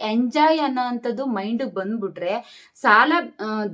Enjoy ಅನ್ನೋವಂಥದ್ದು mind ಬಂದ್ಬಿಟ್ರೆ ಸಾಲ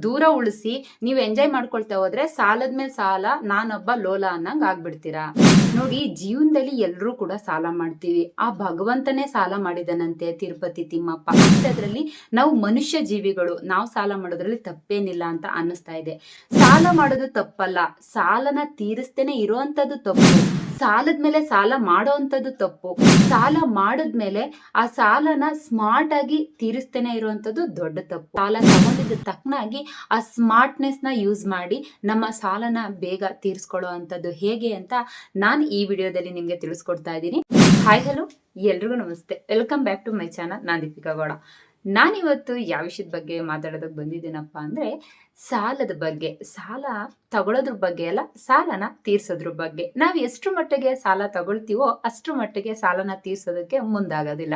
ದೂರ ಉಳಿಸಿ ನೀವು ಎಂಜಾಯ್ ಮಾಡ್ಕೊಳ್ತಾ ಹೋದ್ರೆ ಸಾಲದ ಮೇಲೆ ಸಾಲ, ನಾನೊಬ್ಬ ಲೋಲ ಅನ್ನಂಗ್ ಆಗ್ಬಿಡ್ತೀರಾ? ನೋಡಿ, ಜೀವನದಲ್ಲಿ ಎಲ್ಲರೂ ಕೂಡ ಸಾಲ ಮಾಡ್ತೀವಿ. ಆ ಭಗವಂತನೇ ಸಾಲ ಮಾಡಿದನಂತೆ ತಿರುಪತಿ ತಿಮ್ಮಪ್ಪ. ಅದರಲ್ಲಿ ನಾವು ಮನುಷ್ಯ ಜೀವಿಗಳು, ನಾವು ಸಾಲ ಮಾಡೋದ್ರಲ್ಲಿ ತಪ್ಪೇನಿಲ್ಲ ಅಂತ ಅನ್ನಿಸ್ತಾ ಇದೆ. ಸಾಲ ಮಾಡೋದು ತಪ್ಪಲ್ಲ. ಸಾಲನ ತೀರಿಸ್ತೇನೆ ಇರುವಂತದ್ದು ತಪ್ಪು. ಸಾಲದ ಮೇಲೆ ಸಾಲ ಮಾಡೋವಂಥದ್ದು ತಪ್ಪು. ಸಾಲ ಮಾಡಿದ್ಮೇಲೆ ಆ ಸಾಲನ ಸ್ಮಾರ್ಟ್ ಆಗಿ ತೀರಿಸ್ತೇನೆ ಇರುವಂತದ್ದು ದೊಡ್ಡ ತಪ್ಪು. ಸಾಲ ತಗೊಂಡಿದ್ದ ತಕ್ಕನಾಗಿ ಆ ಸ್ಮಾರ್ಟ್ನೆಸ್ನ ಯೂಸ್ ಮಾಡಿ ನಮ್ಮ ಸಾಲನ ಬೇಗ ತೀರಿಸ್ಕೊಳ್ಳೋ ಅಂಥದ್ದು ಹೇಗೆ ಅಂತ ನಾನು ಈ ವಿಡಿಯೋದಲ್ಲಿ ನಿಮಗೆ ತಿಳಿಸ್ಕೊಡ್ತಾ ಇದ್ದೀನಿ. ಹಾಯ್ ಹಲೋ ಎಲ್ರಿಗೂ ನಮಸ್ತೆ. Welcome back to my channel ನಾನು ದೀಪಿಕಾ ಗೌಡ. ನಾನಿವತ್ತು ಯಾವ ವಿಷಯದ ಬಗ್ಗೆ ಮಾತಾಡೋದಕ್ಕೆ ಬಂದಿದ್ದೀನಪ್ಪ ಅಂದರೆ ಸಾಲದ ಬಗ್ಗೆ, ಸಾಲ ತಗೊಳ್ಳೋದ್ರ ಬಗ್ಗೆ ಅಲ್ಲ, ಸಾಲನ ತೀರ್ಸೋದ್ರ ಬಗ್ಗೆ. ನಾವು ಎಷ್ಟು ಮಟ್ಟಿಗೆ ಸಾಲ ತಗೊಳ್ತೀವೋ ಅಷ್ಟು ಮಟ್ಟಿಗೆ ಸಾಲನ ತೀರ್ಸೋದಕ್ಕೆ ಮುಂದಾಗೋದಿಲ್ಲ.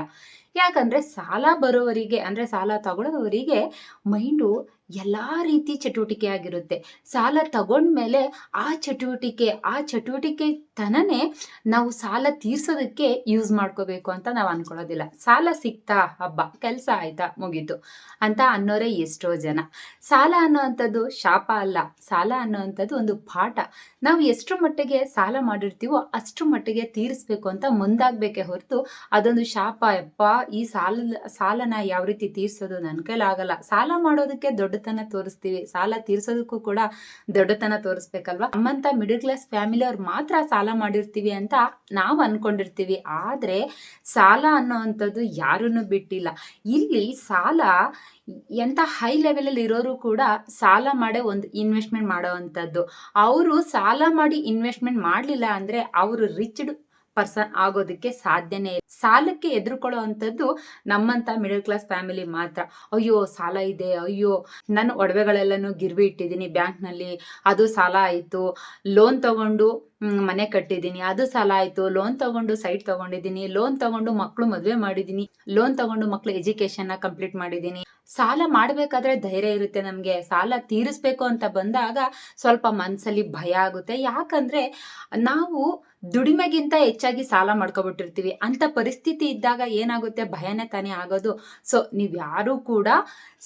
ಯಾಕಂದ್ರೆ ಸಾಲ ಬರೋವರಿಗೆ, ಅಂದ್ರೆ ಸಾಲ ತಗೊಳ್ಳೋವರಿಗೆ ಮೈಂಡು ಎಲ್ಲ ರೀತಿ ಚಟುವಟಿಕೆ ಆಗಿರುತ್ತೆ. ಸಾಲ ತಗೊಂಡ್ಮೇಲೆ ಆ ಚಟುವಟಿಕೆ ಆ ಚಟುವಟಿಕೆ ತನನೇ ನಾವು ಸಾಲ ತೀರ್ಸೋದಕ್ಕೆ ಯೂಸ್ ಮಾಡ್ಕೋಬೇಕು ಅಂತ ನಾವು ಅನ್ಕೊಳ್ಳೋದಿಲ್ಲ. ಸಾಲ ಸಿಕ್ತಾ ಹಬ್ಬ, ಕೆಲಸ ಆಯ್ತಾ ಮುಗೀತು ಅಂತ ಅನ್ನೋರೇ ಎಷ್ಟೋ ಜನ. ಸಾಲ ಅನ್ನೋವಂಥದ್ದು ಶಾಪ ಅಲ್ಲ, ಸಾಲ ಅನ್ನೋವಂಥದ್ದು ಒಂದು ಪಾಠ. ನಾವು ಎಷ್ಟು ಮಟ್ಟಿಗೆ ಸಾಲ ಮಾಡಿರ್ತೀವೋ ಅಷ್ಟು ಮಟ್ಟಿಗೆ ತೀರಿಸ್ಬೇಕು ಅಂತ ಮುಂದಾಗಬೇಕೇ ಹೊರತು ಅದೊಂದು ಶಾಪ, ಯಪ್ಪ, ಈ ಸಾಲ, ಸಾಲನ ಯಾವ ರೀತಿ ತೀರಿಸೋದು ನನ್ನ ಕೈಲಾಗಲ್ಲ ಸಾಲ ಮಾಡೋದಕ್ಕೆ ದೊಡ್ಡತನ ತೋರಿಸ್ತೀವಿ. ಸಾಲ ತೀರ್ಸೋದಕ್ಕೂ ಕೂಡ ದೊಡ್ಡತನ ತೋರಿಸ್ಬೇಕಲ್ವಾ? ನಮ್ಮಂತ ಮಿಡಲ್ ಕ್ಲಾಸ್ ಫ್ಯಾಮಿಲಿ ಅವ್ರು ಮಾತ್ರ ಸಾಲ ಮಾಡಿರ್ತೀವಿ ಅಂತ ನಾವು ಅನ್ಕೊಂಡಿರ್ತೀವಿ. ಆದ್ರೆ ಸಾಲ ಅನ್ನೋವಂಥದ್ದು ಯಾರನ್ನು ಬಿಟ್ಟಿಲ್ಲ. ಇಲ್ಲಿ ಸಾಲ ಎಂತ ಹೈ ಲೆವೆಲಲ್ಲಿ ಇರೋರು ಕೂಡ ಸಾಲ ಮಾಡೇ ಒಂದು ಇನ್ವೆಸ್ಟ್ಮೆಂಟ್ ಮಾಡೋವಂಥದ್ದು ಅವರು ಸಾಲ ಮಾಡಿ ಇನ್ವೆಸ್ಟ್ಮೆಂಟ್ ಮಾಡಲಿಲ್ಲ ಅಂದ್ರೆ ಅವರು ರಿಚ್ಡ್ ಪರ್ಸನ್ ಆಗೋದಕ್ಕೆ ಸಾಧ್ಯನೇ ಇಲ್ಲ. ಸಾಲಕ್ಕೆ ಎದುರುಕೊಳ್ಳೋ ಅಂಥದ್ದು ನಮ್ಮಂತ ಮಿಡಲ್ ಕ್ಲಾಸ್ ಫ್ಯಾಮಿಲಿ ಮಾತ್ರ. ಅಯ್ಯೋ, ಸಾಲ ಇದೆ, ಅಯ್ಯೋ, ನಾನು ಒಡವೆಗಳೆಲ್ಲನೂ ಗಿರ್ವಿ ಇಟ್ಟಿದ್ದೀನಿ ಬ್ಯಾಂಕ್ನಲ್ಲಿ, ಅದು ಸಾಲ ಆಯಿತು ಲೋನ್ ತಗೊಂಡು ಮನೆ ಕಟ್ಟಿದ್ದೀನಿ, ಅದು ಸಾಲ ಆಯಿತು ಲೋನ್ ತಗೊಂಡು ಸೈಟ್ ತಗೊಂಡಿದ್ದೀನಿ ಲೋನ್ ತಗೊಂಡು ಮಕ್ಕಳು ಮದುವೆ ಮಾಡಿದ್ದೀನಿ ಲೋನ್ ತಗೊಂಡು ಮಕ್ಕಳು ಎಜುಕೇಶನ್ನ ಕಂಪ್ಲೀಟ್ ಮಾಡಿದ್ದೀನಿ. ಸಾಲ ಮಾಡಬೇಕಾದ್ರೆ ಧೈರ್ಯ ಇರುತ್ತೆ ನಮಗೆ. ಸಾಲ ತೀರಿಸ್ಬೇಕು ಅಂತ ಬಂದಾಗ ಸ್ವಲ್ಪ ಮನಸ್ಸಲ್ಲಿ ಭಯ ಆಗುತ್ತೆ. ಯಾಕಂದ್ರೆ ನಾವು ದುಡಿಮೆಗಿಂತ ಹೆಚ್ಚಾಗಿ ಸಾಲ ಮಾಡ್ಕೊಬಿಟ್ಟಿರ್ತೀವಿ. ಅಂತ ಪರಿಸ್ಥಿತಿ ಇದ್ದಾಗ ಏನಾಗುತ್ತೆ? ಭಯನೇ ತಾನೇ ಆಗೋದು. ಸೊ ನೀವು ಯಾರು ಕೂಡ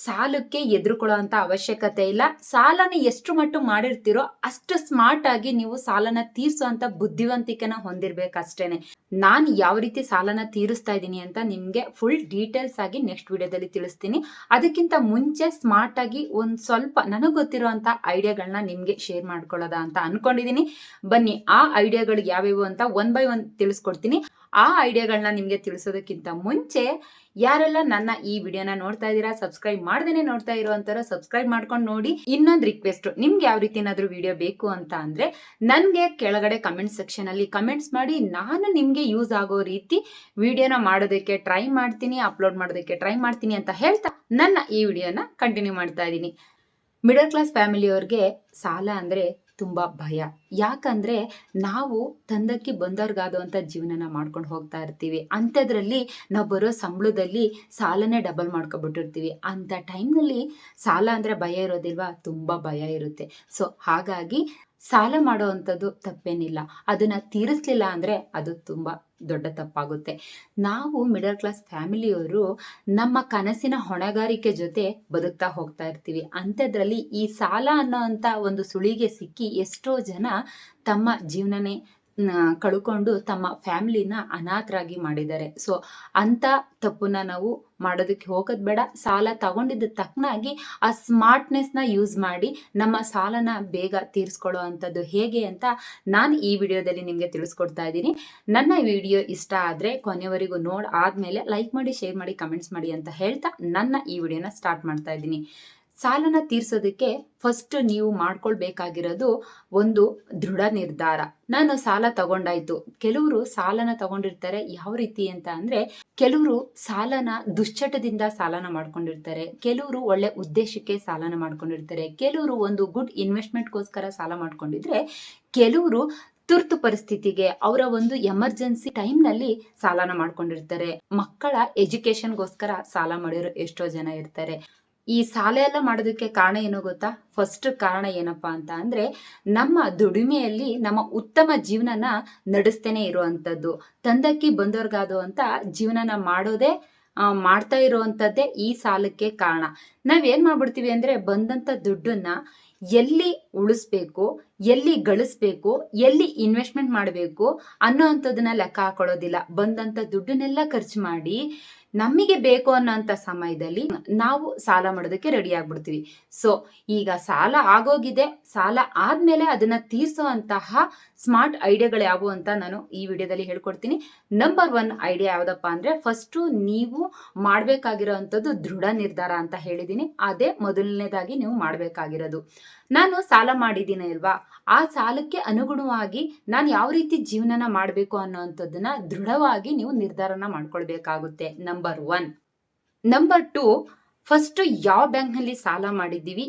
ಸಾಲಕ್ಕೆ ಎದುರುಕೊಳ್ಳೋ ಅಂತ ಅವಶ್ಯಕತೆ ಇಲ್ಲ. ಸಾಲನ ಎಷ್ಟು ಮಟ್ಟು ಮಾಡಿರ್ತೀರೋ ಅಷ್ಟು ಸ್ಮಾರ್ಟ್ ಆಗಿ ನೀವು ಸಾಲನ ತೀರ್ಸೋ ಅಂತ ಬುದ್ಧಿವಂತಿಕೆನ ಹೊಂದಿರ್ಬೇಕಷ್ಟೇನೆ. ನಾನು ಯಾವ ರೀತಿ ಸಾಲನ ತೀರಿಸ್ತಾ ಇದ್ದೀನಿ ಅಂತ ನಿಮಗೆ ಫುಲ್ ಡೀಟೇಲ್ಸ್ ಆಗಿ ನೆಕ್ಸ್ಟ್ ವಿಡಿಯೋದಲ್ಲಿ ತಿಳಿಸ್ತೀನಿ. ಅದಕ್ಕಿಂತ ಮುಂಚೆ ಸ್ಮಾರ್ಟ್ ಆಗಿ ಒಂದು ಸ್ವಲ್ಪ ನನಗೆ ಗೊತ್ತಿರುವಂತ ಐಡಿಯಾಗಳನ್ನ ನಿಮಗೆ ಶೇರ್ ಮಾಡ್ಕೊಳ್ಳೋದ ಅಂತ ಅನ್ಕೊಂಡಿದ್ದೀನಿ ಬನ್ನಿ, ಆ ಐಡಿಯಾಗಳು ಯಾವ್ಯಾವು ಅಂತ ಒನ್ ಬೈ ಒನ್ ತಿಳಿಸ್ಕೊಡ್ತೀನಿ. ಆ ಐಡಿಯಾಗಳನ್ನ ನಿಮಗೆ ತಿಳಿಸೋದಕ್ಕಿಂತ ಮುಂಚೆ ಯಾರೆಲ್ಲ ನನ್ನ ಈ ವಿಡಿಯೋನ ನೋಡ್ತಾ ಇದ್ದೀರಾ ಸಬ್ಸ್ಕ್ರೈಬ್ ಮಾಡ್ದೇನೆ ನೋಡ್ತಾ ಇರುವಂತರ ಸಬ್ಸ್ಕ್ರೈಬ್ ಮಾಡ್ಕೊಂಡು ನೋಡಿ. ಇನ್ನೊಂದು ರಿಕ್ವೆಸ್ಟ್ ನಿಮ್ಗೆ ಯಾವ ರೀತಿ ಏನಾದರೂ ವಿಡಿಯೋ ಬೇಕು ಅಂತ ಅಂದ್ರೆ ನನಗೆ ಕೆಳಗಡೆ ಕಮೆಂಟ್ ಸೆಕ್ಷನ್ ಅಲ್ಲಿ ಕಮೆಂಟ್ಸ್ ಮಾಡಿ. ನಾನು ನಿಮ್ಗೆ ಯೂಸ್ ಆಗೋ ರೀತಿ ವಿಡಿಯೋನ ಮಾಡೋದಕ್ಕೆ ಟ್ರೈ ಮಾಡ್ತೀನಿ ಅಪ್ಲೋಡ್ ಮಾಡೋದಕ್ಕೆ ಟ್ರೈ ಮಾಡ್ತೀನಿ ಅಂತ ಹೇಳ್ತಾ ನನ್ನ ಈ ವಿಡಿಯೋನ ಕಂಟಿನ್ಯೂ ಮಾಡ್ತಾ ಇದ್ದೀನಿ. ಮಿಡಲ್ ಕ್ಲಾಸ್ ಫ್ಯಾಮಿಲಿಯವ್ರಿಗೆ ಸಾಲ ಅಂದ್ರೆ ತುಂಬಾ ಭಯ. ಯಾಕಂದ್ರೆ ನಾವು ತಂದಕ್ಕೆ ಬಂದವ್ರಿಗಾದಂಥ ಜೀವನನ ಮಾಡ್ಕೊಂಡು ಹೋಗ್ತಾ ಇರ್ತೀವಿ. ಅಂಥದ್ರಲ್ಲಿ ನಾವು ಬರೋ ಸಂಬಳದಲ್ಲಿ ಸಾಲನೇ ಡಬಲ್ ಮಾಡ್ಕೊಬಿಟ್ಟಿರ್ತೀವಿ. ಅಂಥ ಟೈಮ್ನಲ್ಲಿ ಸಾಲ ಅಂದರೆ ಭಯ ಇರೋದಿಲ್ವಾ? ತುಂಬ ಭಯ ಇರುತ್ತೆ. ಸೊ ಹಾಗಾಗಿ ಸಾಲ ಮಾಡೋ ಅಂಥದ್ದು ತಪ್ಪೇನಿಲ್ಲ. ಅದನ್ನ ತೀರಿಸ್ಲಿಲ್ಲ ಅಂದರೆ ಅದು ತುಂಬ ದೊಡ್ಡ ತಪ್ಪಾಗುತ್ತೆ. ನಾವು ಮಿಡಲ್ ಕ್ಲಾಸ್ ಫ್ಯಾಮಿಲಿಯವರು ನಮ್ಮ ಕನಸಿನ ಹೊಣೆಗಾರಿಕೆ ಜೊತೆ ಬದುಕ್ತಾ ಹೋಗ್ತಾ ಇರ್ತೀವಿ. ಅಂಥದ್ರಲ್ಲಿ ಈ ಸಾಲ ಅನ್ನೋ ಒಂದು ಸುಳಿಗೆ ಸಿಕ್ಕಿ ಎಷ್ಟೋ ಜನ ತಮ್ಮ ಜೀವನನೇ ಕಳ್ಕೊಂಡು ತಮ್ಮ ಫ್ಯಾಮಿಲಿನ ಅನಾಥರಾಗಿ ಮಾಡಿದ್ದಾರೆ. ಸೊ ಅಂತ ತಪ್ಪನ್ನ ನಾವು ಮಾಡೋದಕ್ಕೆ ಹೋಗೋದ್ ಬೇಡ. ಸಾಲ ತಗೊಂಡಿದ್ದ ತಕ್ಕನಾಗಿ ಆ ಸ್ಮಾರ್ಟ್ನೆಸ್ನ ಯೂಸ್ ಮಾಡಿ ನಮ್ಮ ಸಾಲನ ಬೇಗ ತೀರಿಸ್ಕೊಳ್ಳೋ ಅಂಥದ್ದು ಹೇಗೆ ಅಂತ ನಾನು ಈ ವಿಡಿಯೋದಲ್ಲಿ ನಿಮಗೆ ತಿಳಿಸ್ಕೊಡ್ತಾ ಇದ್ದೀನಿ. ನನ್ನ ವಿಡಿಯೋ ಇಷ್ಟ ಆದರೆ ಕೊನೆವರೆಗೂ ನೋಡ್, ಆದಮೇಲೆ ಲೈಕ್ ಮಾಡಿ, ಶೇರ್ ಮಾಡಿ, ಕಮೆಂಟ್ಸ್ ಮಾಡಿ ಅಂತ ಹೇಳ್ತಾ ನನ್ನ ಈ ವಿಡಿಯೋನ ಸ್ಟಾರ್ಟ್ ಮಾಡ್ತಾ ಇದ್ದೀನಿ. ಸಾಲನ ತೀರ್ಸೋದಕ್ಕೆ ಫಸ್ಟ್ ನೀವು ಮಾಡ್ಕೊಳ್ಬೇಕಾಗಿರೋದು ಒಂದು ದೃಢ ನಿರ್ಧಾರ. ನಾನು ಸಾಲ ತಗೊಂಡಾಯ್ತು. ಕೆಲವರು ಸಾಲನ ತಗೊಂಡಿರ್ತಾರೆ ಯಾವ ರೀತಿ ಅಂತ ಅಂದ್ರೆ ಕೆಲವರು ಸಾಲನ ದುಶ್ಚಟದಿಂದ ಸಾಲನ ಮಾಡ್ಕೊಂಡಿರ್ತಾರೆ. ಕೆಲವರು ಒಳ್ಳೆ ಉದ್ದೇಶಕ್ಕೆ ಸಾಲನ ಮಾಡ್ಕೊಂಡಿರ್ತಾರೆ. ಕೆಲವರು ಒಂದು ಗುಡ್ ಇನ್ವೆಸ್ಟ್ಮೆಂಟ್ಗೋಸ್ಕರ ಸಾಲ ಮಾಡ್ಕೊಂಡಿದ್ರೆ ಕೆಲವರು ತುರ್ತು ಪರಿಸ್ಥಿತಿಗೆ ಅವರ ಒಂದು ಎಮರ್ಜೆನ್ಸಿ ಟೈಮ್ನಲ್ಲಿ ಸಾಲನ ಮಾಡ್ಕೊಂಡಿರ್ತಾರೆ. ಮಕ್ಕಳ ಎಜುಕೇಶನ್ಗೋಸ್ಕರ ಸಾಲ ಮಾಡಿರೋ ಎಷ್ಟೋ ಜನ ಇರ್ತಾರೆ. ಈ ಸಾಲ ಎಲ್ಲ ಮಾಡೋದಕ್ಕೆ ಕಾರಣ ಏನು ಗೊತ್ತಾ? ಫಸ್ಟ್ ಕಾರಣ ಏನಪ್ಪಾ ಅಂತ ಅಂದ್ರೆ ನಮ್ಮ ದುಡಿಮೆಯಲ್ಲಿ ನಮ್ಮ ಉತ್ತಮ ಜೀವನನ ನಡೆಸ್ತೇನೆ ಇರುವಂತದ್ದು. ತಂದಕ್ಕಿ ಅಂತ ಜೀವನನ ಮಾಡೋದೇ ಆ, ಮಾಡ್ತಾ ಇರುವಂತದ್ದೇ ಈ ಸಾಲಕ್ಕೆ ಕಾರಣ. ನಾವೇನ್ ಮಾಡ್ಬಿಡ್ತೀವಿ ಅಂದ್ರೆ ಬಂದಂತ ದುಡ್ಡನ್ನ ಎಲ್ಲಿ ಉಳಿಸ್ಬೇಕು ಎಲ್ಲಿ ಗಳಿಸ್ಬೇಕು, ಎಲ್ಲಿ ಇನ್ವೆಸ್ಟ್ಮೆಂಟ್ ಮಾಡಬೇಕು ಅನ್ನೋ ಅಂಥದ್ದನ್ನ ಲೆಕ್ಕ ಹಾಕೊಳ್ಳೋದಿಲ್ಲ. ಬಂದಂತ ದುಡ್ಡನ್ನೆಲ್ಲ ಖರ್ಚು ಮಾಡಿ ನಮಗೆ ಬೇಕು ಅನ್ನೋಂಥ ಸಮಯದಲ್ಲಿ ನಾವು ಸಾಲ ಮಾಡೋದಕ್ಕೆ ರೆಡಿ ಆಗ್ಬಿಡ್ತೀವಿ. ಸೊ ಈಗ ಸಾಲ ಆಗೋಗಿದೆ, ಸಾಲ ಆದ್ಮೇಲೆ ಅದನ್ನ ತೀರ್ಸೋ ಅಂತಹ ಸ್ಮಾರ್ಟ್ ಐಡಿಯಾಗಳು ಯಾವುವು ಅಂತ ನಾನು ಈ ವಿಡಿಯೋದಲ್ಲಿ ಹೇಳ್ಕೊಡ್ತೀನಿ. ನಂಬರ್ ಒನ್ ಐಡಿಯಾ ಯಾವ್ದಪ್ಪ ಅಂದ್ರೆ ಫಸ್ಟ್ ನೀವು ಮಾಡ್ಬೇಕಾಗಿರೋ ಅಂಥದ್ದು ದೃಢ ನಿರ್ಧಾರ ಅಂತ ಹೇಳಿದ್ದೀನಿ. ಅದೇ ಮೊದಲನೇದಾಗಿ ನೀವು ಮಾಡ್ಬೇಕಾಗಿರೋದು. ನಾನು ಸಾಲ ಮಾಡಿದ್ದೀನಿ ಅಲ್ವಾ? ಆ ಸಾಲಕ್ಕೆ ಅನುಗುಣವಾಗಿ ನಾನು ಯಾವ ರೀತಿ ಜೀವನನ ಮಾಡಬೇಕು ಅನ್ನೋವಂಥದ್ದನ್ನ ದೃಢವಾಗಿ ನೀವು ನಿರ್ಧಾರನ ಮಾಡ್ಕೊಳ್ಬೇಕಾಗುತ್ತೆ number one number two first ಯಾವ ಬ್ಯಾಂಕ್ನಲ್ಲಿ ಸಾಲ ಮಾಡಿದ್ದೀವಿ?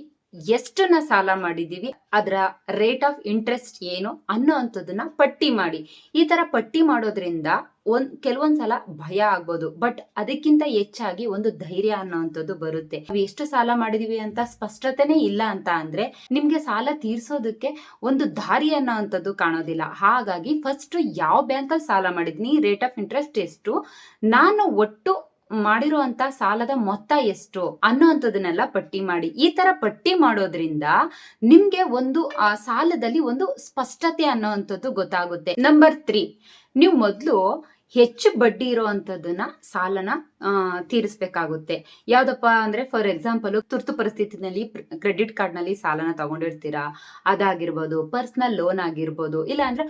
ಎಷ್ಟನ್ನ ಸಾಲ ಮಾಡಿದ್ದೀವಿ, ಅದರ ರೇಟ್ ಆಫ್ ಇಂಟ್ರೆಸ್ಟ್ ಏನು ಅನ್ನೋ ಅಂಥದ್ದನ್ನ ಪಟ್ಟಿ ಮಾಡಿ. ಈ ತರ ಪಟ್ಟಿ ಮಾಡೋದ್ರಿಂದ ಒಂದ್, ಕೆಲವೊಂದ್ ಸಲ ಭಯ ಆಗ್ಬೋದು ಬಟ್ ಅದಕ್ಕಿಂತ ಹೆಚ್ಚಾಗಿ ಒಂದು ಧೈರ್ಯ ಅನ್ನೋವಂಥದ್ದು ಬರುತ್ತೆ. ನಾವು ಎಷ್ಟು ಸಾಲ ಮಾಡಿದೀವಿ ಅಂತ ಸ್ಪಷ್ಟತೆನೇ ಇಲ್ಲ ಅಂತ ಅಂದ್ರೆ ನಿಮ್ಗೆ ಸಾಲ ತೀರ್ಸೋದಕ್ಕೆ ಒಂದು ದಾರಿ ಅನ್ನೋವಂಥದ್ದು ಕಾಣೋದಿಲ್ಲ. ಹಾಗಾಗಿ ಫಸ್ಟ್ ಯಾವ ಬ್ಯಾಂಕಲ್ಲಿ ಸಾಲ ಮಾಡಿದ್ನಿ ರೇಟ್ ಆಫ್ ಇಂಟ್ರೆಸ್ಟ್ ಎಷ್ಟು, ನಾನು ಒಟ್ಟು ಮಾಡಿರುವಂತ ಸಾಲದ ಮೊತ್ತ ಎಷ್ಟು ಅನ್ನೋಂಥದನ್ನೆಲ್ಲ ಪಟ್ಟಿ ಮಾಡಿ. ಈ ತರ ಪಟ್ಟಿ ಮಾಡೋದ್ರಿಂದ ನಿಮ್ಗೆ ಒಂದು, ಆ, ಸಾಲದಲ್ಲಿ ಒಂದು ಸ್ಪಷ್ಟತೆ ಅನ್ನೋವಂಥದ್ದು ಗೊತ್ತಾಗುತ್ತೆ. ನಂಬರ್ ತ್ರೀ ನೀವು ಮೊದಲು ಹೆಚ್ಚು ಬಡ್ಡಿ ಇರೋವಂಥದ್ದನ್ನ ಸಾಲನ ತೀರಿಸ್ಬೇಕಾಗುತ್ತೆ. ಯಾವ್ದಪ್ಪ ಅಂದ್ರೆ ಫಾರ್ ಎಕ್ಸಾಂಪಲ್ ತುರ್ತು ಪರಿಸ್ಥಿತಿನಲ್ಲಿ ಕ್ರೆಡಿಟ್ ಕಾರ್ಡ್ನಲ್ಲಿ ಸಾಲನ ತಗೊಂಡಿರ್ತೀರಾ? ಅದಾಗಿರ್ಬೋದು ಪರ್ಸನಲ್ ಲೋನ್ ಆಗಿರ್ಬೋದು ಇಲ್ಲ ಅಂದ್ರೆ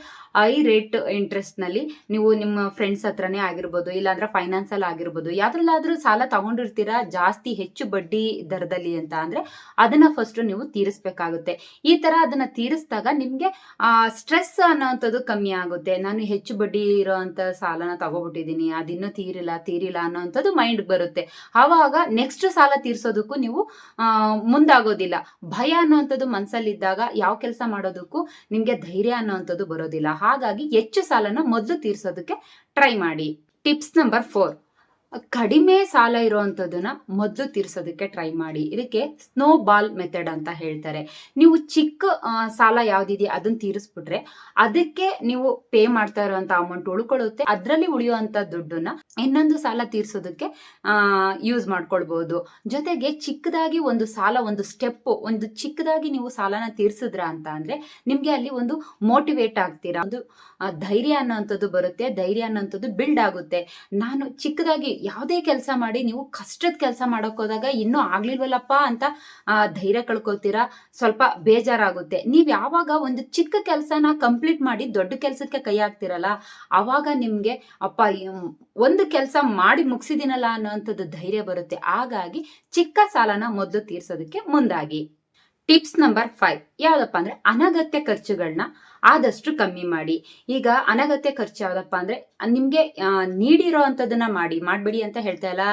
ಐ ರೇಟ್ ಇಂಟ್ರೆಸ್ಟ್ನಲ್ಲಿ ನೀವು ನಿಮ್ಮ ಫ್ರೆಂಡ್ಸ್ ಹತ್ರನೇ ಆಗಿರ್ಬೋದು, ಇಲ್ಲಾಂದ್ರೆ ಫೈನಾನ್ಸ್ ಅಲ್ಲಿ ಆಗಿರ್ಬೋದು, ಯಾವ್ದ್ರಲ್ಲಾದ್ರೂ ಸಾಲ ತಗೊಂಡಿರ್ತೀರಾ? ಜಾಸ್ತಿ ಹೆಚ್ಚು ಬಡ್ಡಿ ದರದಲ್ಲಿ ಅಂತ ಅಂದ್ರೆ, ಅದನ್ನ ಫಸ್ಟ್ ನೀವು ತೀರಿಸ್ಬೇಕಾಗುತ್ತೆ. ಈ ತರ ಅದನ್ನ ತೀರಿಸಿದಾಗ ನಿಮ್ಗೆ, ಆ ಸ್ಟ್ರೆಸ್ ಅನ್ನೋಂಥದ್ದು ಕಮ್ಮಿ ಆಗುತ್ತೆ. ನಾನು ಹೆಚ್ಚು ಬಡ್ಡಿ ಇರೋಂಥ ಸಾಲನ ತಗೋಬಿಟ್ಟಿದ್ದೀನಿ ಅದಿನ್ನೂ ತೀರಿಲ್ಲ ತೀರಿಲ್ಲ ಅನ್ನೋಂಥದ್ದು ಮೈಂಡ್ ಬರುತ್ತೆ. ಆವಾಗ ನೆಕ್ಸ್ಟ್ ಸಾಲ ತೀರ್ಸೋದಕ್ಕೂ ನೀವು ಮುಂದಾಗೋದಿಲ್ಲ. ಭಯ ಅನ್ನೋವಂಥದ್ದು ಮನಸ್ಸಲ್ಲಿದ್ದಾಗ ಯಾವ ಕೆಲಸ ಮಾಡೋದಕ್ಕೂ ನಿಮ್ಗೆ ಧೈರ್ಯ ಅನ್ನೋವಂಥದ್ದು ಬರೋದಿಲ್ಲ. ಹಾಗಾಗಿ ಹೆಚ್ಚು ಸಾಲನ ಮೊದಲು ತೀರ್ಸೋದಕ್ಕೆ ಟ್ರೈ ಮಾಡಿ. ಟಿಪ್ಸ್ ನಂಬರ್ ಫೋರ್ ಕಡಿಮೆ ಸಾಲ ಇರುವಂಥದ್ದನ್ನ ಮೊದಲು ತೀರ್ಸೋದಕ್ಕೆ ಟ್ರೈ ಮಾಡಿ. ಇದಕ್ಕೆ ಸ್ನೋ ಬಾಲ್ ಮೆಥಡ್ ಅಂತ ಹೇಳ್ತಾರೆ. ನೀವು ಚಿಕ್ಕ ಸಾಲ ಯಾವ್ದಿದೆ ಅದನ್ನ ತೀರಿಸ್ಬಿಟ್ರೆ ಅದಕ್ಕೆ ನೀವು ಪೇ ಮಾಡ್ತಾ ಇರುವಂತ ಅಮೌಂಟ್ ಉಳ್ಕೊಳ್ಳುತ್ತೆ. ಅದರಲ್ಲಿ ಉಳಿಯುವಂತ ದುಡ್ಡನ್ನ ಇನ್ನೊಂದು ಸಾಲ ತೀರ್ಸೋದಕ್ಕೆ ಯೂಸ್ ಮಾಡ್ಕೊಳ್ಬಹುದು ಜೊತೆಗೆ ಚಿಕ್ಕದಾಗಿ ಒಂದು ಸಾಲ, ಒಂದು ಸ್ಟೆಪ್ ಒಂದು ಚಿಕ್ಕದಾಗಿ ನೀವು ಸಾಲನ ತೀರ್ಸಿದ್ರ ಅಂತ ಅಂದ್ರೆ ನಿಮ್ಗೆ ಅಲ್ಲಿ ಒಂದು ಮೋಟಿವೇಟ್ ಆಗ್ತೀರಾ. ಒಂದು ಧೈರ್ಯ ಅನ್ನೋಂಥದ್ದು ಬರುತ್ತೆ. ಧೈರ್ಯ ಅನ್ನೋಂಥದ್ದು ಬಿಲ್ಡ್ ಆಗುತ್ತೆ. ನಾನು ಚಿಕ್ಕದಾಗಿ ಯಾವುದೇ ಕೆಲಸ ಮಾಡಿ ನೀವು ಕಷ್ಟದ ಕೆಲಸ ಮಾಡಕ್ ಹೋದಾಗ ಇನ್ನೂ ಆಗ್ಲಿಲ್ವಲ್ಲಪ್ಪ ಅಂತ ಧೈರ್ಯ ಕಳ್ಕೊಳ್ತೀರಾ? ಸ್ವಲ್ಪ ಬೇಜಾರಾಗುತ್ತೆ. ನೀವು ಯಾವಾಗ ಒಂದು ಚಿಕ್ಕ ಕೆಲಸನ ಕಂಪ್ಲೀಟ್ ಮಾಡಿ ದೊಡ್ಡ ಕೆಲಸಕ್ಕೆ ಕೈ ಹಾಕ್ತಿರಲ್ಲ ಆವಾಗ ನಿಮಗೆ ಅಪ್ಪ ಒಂದು ಕೆಲಸ ಮಾಡಿ ಮುಗಿಸಿದಿನಲ್ಲ ಅನ್ನೋವಂಥದ್ದು ಧೈರ್ಯ ಬರುತ್ತೆ. ಹಾಗಾಗಿ ಚಿಕ್ಕ ಸಾಲನ ಮೊದಲು ತೀರ್ಸೋದಕ್ಕೆ ಮುಂದಾಗಿ. Tips number five. ಯಾವುದಪ್ಪ ಅಂದ್ರೆ ಅನಗತ್ಯ ಖರ್ಚುಗಳನ್ನ ಆದಷ್ಟು ಕಮ್ಮಿ ಮಾಡಿ. ಈಗ ಅನಗತ್ಯ ಖರ್ಚು ಯಾವ್ದಪ್ಪ ಅಂದ್ರೆ, ನಿಮ್ಗೆ ನೀಡಿರೋ ಅಂಥದ್ದನ್ನ ಮಾಡಿ. ಮಾಡಬೇಡಿ ಅಂತ ಹೇಳ್ತಾ ಇಲ್ಲ.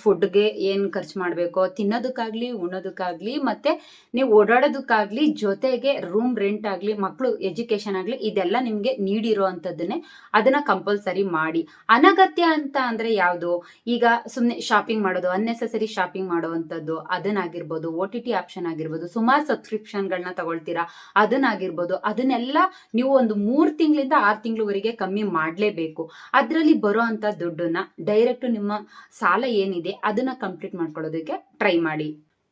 ಫುಡ್ಗೆ ಏನ್ ಖರ್ಚು ಮಾಡ್ಬೇಕು, ತಿನ್ನೋದಕ್ಕಾಗ್ಲಿ, ಉಣ್ಣೋದಕ್ಕಾಗ್ಲಿ, ಮತ್ತೆ ನೀವು ಓಡಾಡೋದಕ್ಕಾಗ್ಲಿ, ಜೊತೆಗೆ ರೂಮ್ ರೆಂಟ್ ಆಗ್ಲಿ ಮಕ್ಕಳು ಎಜುಕೇಶನ್ ಆಗ್ಲಿ, ಇದೆಲ್ಲ ನಿಮ್ಗೆ ನೀಡಿರೋ ಅಂಥದ್ದನ್ನೇ ಅದನ್ನ ಕಂಪಲ್ಸರಿ ಮಾಡಿ. ಅನಗತ್ಯ ಅಂತ ಅಂದ್ರೆ ಯಾವುದು? ಈಗ ಸುಮ್ಮನೆ ಶಾಪಿಂಗ್ ಮಾಡೋದು ಅನ್ನೆಸೆಸರಿ ಶಾಪಿಂಗ್ ಮಾಡುವಂಥದ್ದು, ಅದನ್ನಾಗಿರ್ಬೋದು ಓ ಟಿ ಟಿ ಆಪ್ಷನ್ ಆಗಿರ್ಬೋದು, ಸುಮಾರು ಸಬ್ಸ್ಕ್ರಿಪ್ಷನ್ಗಳನ್ನ ತಗೊಳ್ತೀರಾ, ಅದನ್ನಾಗಿರ್ಬೋದು, ಅದನ್ನೆಲ್ಲ ನೀವು ಒಂದು ಮೂರು ತಿಂಗಳಿಂದ ಆರು ತಿಂಗಳವರೆಗೆ ಕಮ್ಮಿ ಮಾಡಲೇಬೇಕು. ಅದರಲ್ಲಿ ಬರೋ ಅಂತ ದುಡ್ಡನ್ನ ಡೈರೆಕ್ಟ್ ನಿಮ್ಮ ಸಾಲ ಏನಿದೆ ಅದನ್ನ ಕಂಪ್ಲೀಟ್ ಮಾಡ್ಕೊಳ್ಳೋದಕ್ಕೆ ಟ್ರೈ ಮಾಡಿ.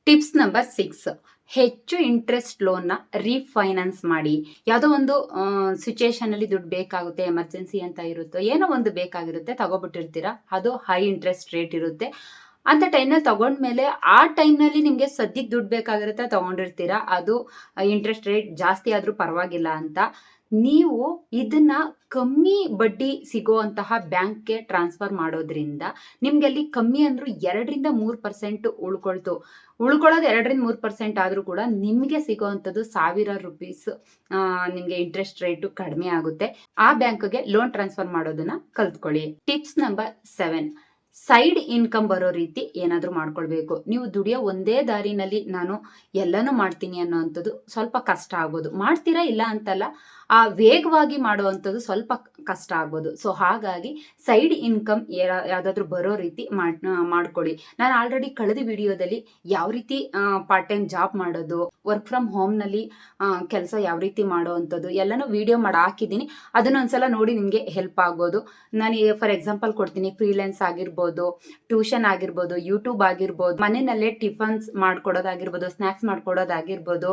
ಟಿಪ್ಸ್ ನಂಬರ್ ಸಿಕ್ಸ್, ಹೆಚ್ಚು ಇಂಟ್ರೆಸ್ಟ್ ಲೋನ್ನ ರೀಫೈನಾನ್ಸ್ ಮಾಡಿ. ಯಾವುದೋ ಒಂದು ಸಿಚುಯೇಷನ್ ಅಲ್ಲಿ ದುಡ್ಡು ಬೇಕಾಗುತ್ತೆ, ಎಮರ್ಜೆನ್ಸಿ ಅಂತ ಇರುತ್ತೋ, ಏನೋ ಒಂದು ಬೇಕಾಗಿರುತ್ತೆ, ತಗೋಬಿಟ್ಟಿರ್ತೀರಾ, ಅದು ಹೈ ಇಂಟ್ರೆಸ್ಟ್ ರೇಟ್ ಇರುತ್ತೆ. ಅಂತ ಟೈಮ್ನಲ್ಲಿ ತಗೊಂಡ್ಮೇಲೆ ಆ ಟೈಮ್ನಲ್ಲಿ ನಿಮಗೆ ಸದ್ಯಕ್ಕೆ ದುಡ್ಡು ಬೇಕಾಗಿರುತ್ತೆ ತಗೊಂಡಿರ್ತೀರಾ? ಅದು ಇಂಟ್ರೆಸ್ಟ್ ರೇಟ್ ಜಾಸ್ತಿ ಆದ್ರೂ ಪರವಾಗಿಲ್ಲ ಅಂತ. ನೀವು ಇದನ್ನ ಕಮ್ಮಿ ಬಡ್ಡಿ ಸಿಗೋಂತಹ ಬ್ಯಾಂಕ್ಗೆ ಟ್ರಾನ್ಸ್ಫರ್ ಮಾಡೋದ್ರಿಂದ ನಿಮ್ಗೆ ಅಲ್ಲಿ ಕಮ್ಮಿ ಅಂದ್ರೂ ಎರಡರಿಂದ ಮೂರು ಪರ್ಸೆಂಟ್ ಉಳ್ಕೊಳ್ತು. ಉಳ್ಕೊಳ್ಳೋದು ಎರಡರಿಂದ ಮೂರು ಪರ್ಸೆಂಟ್ ಆದ್ರೂ ಕೂಡ ನಿಮಗೆ ಸಿಗೋವಂಥದ್ದು ಸಾವಿರ ರುಪೀಸ್ ನಿಮಗೆ ಇಂಟ್ರೆಸ್ಟ್ ರೇಟು ಕಡಿಮೆ ಆಗುತ್ತೆ. ಆ ಬ್ಯಾಂಕ್ಗೆ ಲೋನ್ ಟ್ರಾನ್ಸ್ಫರ್ ಮಾಡೋದನ್ನ ಕಲ್ತ್ಕೊಳ್ಳಿ. Tips number seven side income ಬರೋ ರೀತಿ ಏನಾದರೂ ಮಾಡ್ಕೊಳ್ಬೇಕು. ನೀವು ದುಡಿಯೋ ಒಂದೇ ದಾರಿನಲ್ಲಿ ನಾನು ಎಲ್ಲನೂ ಮಾಡ್ತೀನಿ ಅನ್ನೋವಂಥದ್ದು ಸ್ವಲ್ಪ ಕಷ್ಟ ಆಗ್ಬೋದು. ಮಾಡ್ತೀರಾ ಇಲ್ಲ ಅಂತಲ್ಲ, ಆ ವೇಗವಾಗಿ ಮಾಡುವಂಥದ್ದು ಸ್ವಲ್ಪ ಕಷ್ಟ ಆಗ್ಬೋದು. ಸೊ ಹಾಗಾಗಿ ಸೈಡ್ ಇನ್ಕಮ್ ಯಾವುದಾದ್ರೂ ಬರೋ ರೀತಿ ಮಾಡ್ ಮಾಡ್ಕೊಳ್ಳಿ. ನಾನು ಆಲ್ರೆಡಿ ಕಳೆದ ವಿಡಿಯೋದಲ್ಲಿ ಯಾವ ರೀತಿ ಪಾರ್ಟ್ ಟೈಮ್ ಜಾಬ್ ಮಾಡೋದು ವರ್ಕ್ ಫ್ರಮ್ ಹೋಮ್ನಲ್ಲಿ ಕೆಲಸ ಯಾವ ರೀತಿ ಮಾಡೋವಂಥದ್ದು ಎಲ್ಲನೂ ವಿಡಿಯೋ ಮಾಡಿ, ಹಾಕಿದ್ದೀನಿ. ಅದನ್ನ ಒಂದ್ಸಲ ನೋಡಿ ನಿಮಗೆ ಹೆಲ್ಪ್ ಆಗ್ಬೋದು ನಾನು ಫಾರ್ ಎಕ್ಸಾಂಪಲ್ ಕೊಡ್ತೀನಿ ಫ್ರೀಲ್ಯಾನ್ಸ್ ಆಗಿರ್ಬೋದು ಆಗಿರ್ಬೋದು ಟ್ಯೂಷನ್ ಆಗಿರ್ಬೋದು ಯೂಟ್ಯೂಬ್ ಆಗಿರ್ಬೋದು, ಮನೆಯಲ್ಲೇ ಟಿಫನ್ಸ್ ಮಾಡ್ಕೊಡೋದಾಗಿರ್ಬೋದು ಸ್ನ್ಯಾಕ್ಸ್ ಮಾಡ್ಕೊಡೋದಾಗಿರ್ಬೋದು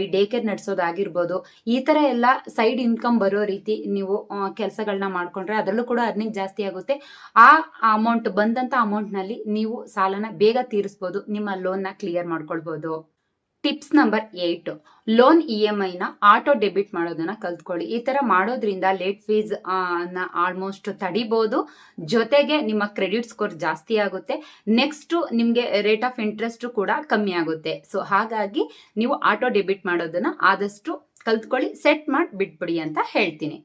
ಈ ಡೇ ಕೇರ್ ನಡೆಸೋದಾಗಿರ್ಬೋದು, ಈ ಥರ ಎಲ್ಲ ಸೈಡ್ ಇನ್ಕಮ್ ಬರೋ ರೀತಿ ನೀವು ಕೆಲಸಗಳನ್ನ ಮಾಡ್ಕೊಂಡ್ರೆ ಅದರಲ್ಲೂ ಕೂಡ ಅರ್ನಿಂಗ್ ಜಾಸ್ತಿ ಆಗುತ್ತೆ. ಆ ಅಮೌಂಟ್ ಬಂದಂಥ ಅಮೌಂಟ್ನಲ್ಲಿ ನೀವು ಸಾಲನ ಬೇಗ ತೀರಿಸ್ಬೋದು, ನಿಮ್ಮ ಲೋನ್ನ ಕ್ಲಿಯರ್ ಮಾಡ್ಕೊಳ್ಬೋದು. Tips number eight. Loan E M ಐನ ಆಟೋ ಡೆಬಿಟ್ ಮಾಡೋದನ್ನ ಕಲ್ತ್ಕೊಳ್ಳಿ. ಈ ತರ ಮಾಡೋದ್ರಿಂದ ಲೇಟ್ ಫೀಸ್ ಆಲ್ಮೋಸ್ಟ್ ತಡಿಬಹುದು ಜೊತೆಗೆ ನಿಮ್ಮ ಕ್ರೆಡಿಟ್ ಸ್ಕೋರ್ ಜಾಸ್ತಿ ಆಗುತ್ತೆ. ನೆಕ್ಸ್ಟ್ ನಿಮಗೆ ರೇಟ್ ಆಫ್ ಇಂಟ್ರೆಸ್ಟ್ ಕೂಡ ಕಮ್ಮಿ ಆಗುತ್ತೆ. ಸೊ, ಹಾಗಾಗಿ ನೀವು ಆಟೋ ಡೆಬಿಟ್ ಮಾಡೋದನ್ನ ಆದಷ್ಟು ಕಲ್ತ್ಕೊಳ್ಳಿ, ಸೆಟ್ ಮಾಡಿ ಬಿಟ್ಬಿಡಿ ಅಂತ ಹೇಳ್ತೀನಿ.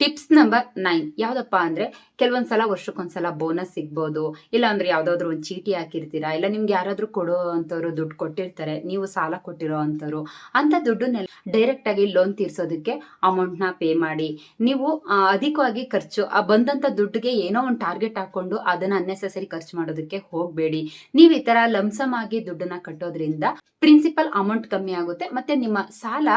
Tips number nine. ಯಾವ್ದಪ್ಪ ಅಂದ್ರೆ ಕೆಲವೊಂದ್ಸಲ ವರ್ಷಕ್ಕೊಂದ್ಸಲ ಬೋನಸ್ ಸಿಗ್ಬೋದು. ಇಲ್ಲ ಅಂದ್ರೆ ಯಾವ್ದಾದ್ರು ಒಂದು ಚೀಟಿ ಹಾಕಿರ್ತೀರಾ? ಇಲ್ಲ ನಿಮ್ಗೆ ಯಾರಾದ್ರೂ ಕೊಡೋ ಅಂತವ್ರು ದುಡ್ಡು ಕೊಟ್ಟಿರ್ತಾರೆ, ನೀವು ಸಾಲ ಕೊಟ್ಟಿರೋ ಅಂತವ್ರು ಅಂತ ದುಡ್ಡನ್ನೆಲ್ಲ ಡೈರೆಕ್ಟ್ ಆಗಿ ಲೋನ್ ತೀರ್ಸೋದಕ್ಕೆ ಅಮೌಂಟ್ನ ಪೇ ಮಾಡಿ. ನೀವು ಅಧಿಕವಾಗಿ ಖರ್ಚು, ಆ ಬಂದಂತ ದುಡ್ಡಿಗೆ ಏನೋ ಒಂದು ಟಾರ್ಗೆಟ್ ಹಾಕೊಂಡು ಅದನ್ನ ಅನ್ನೆಸೆಸರಿ ಖರ್ಚು ಮಾಡೋದಕ್ಕೆ ಹೋಗಬೇಡಿ. ನೀವು ಈ ತರ ಲಂಸಮ್ ಆಗಿ ದುಡ್ಡನ್ನ ಕಟ್ಟೋದ್ರಿಂದ ಪ್ರಿನ್ಸಿಪಲ್ ಅಮೌಂಟ್ ಕಮ್ಮಿ ಆಗುತ್ತೆ, ಮತ್ತೆ ನಿಮ್ಮ ಸಾಲ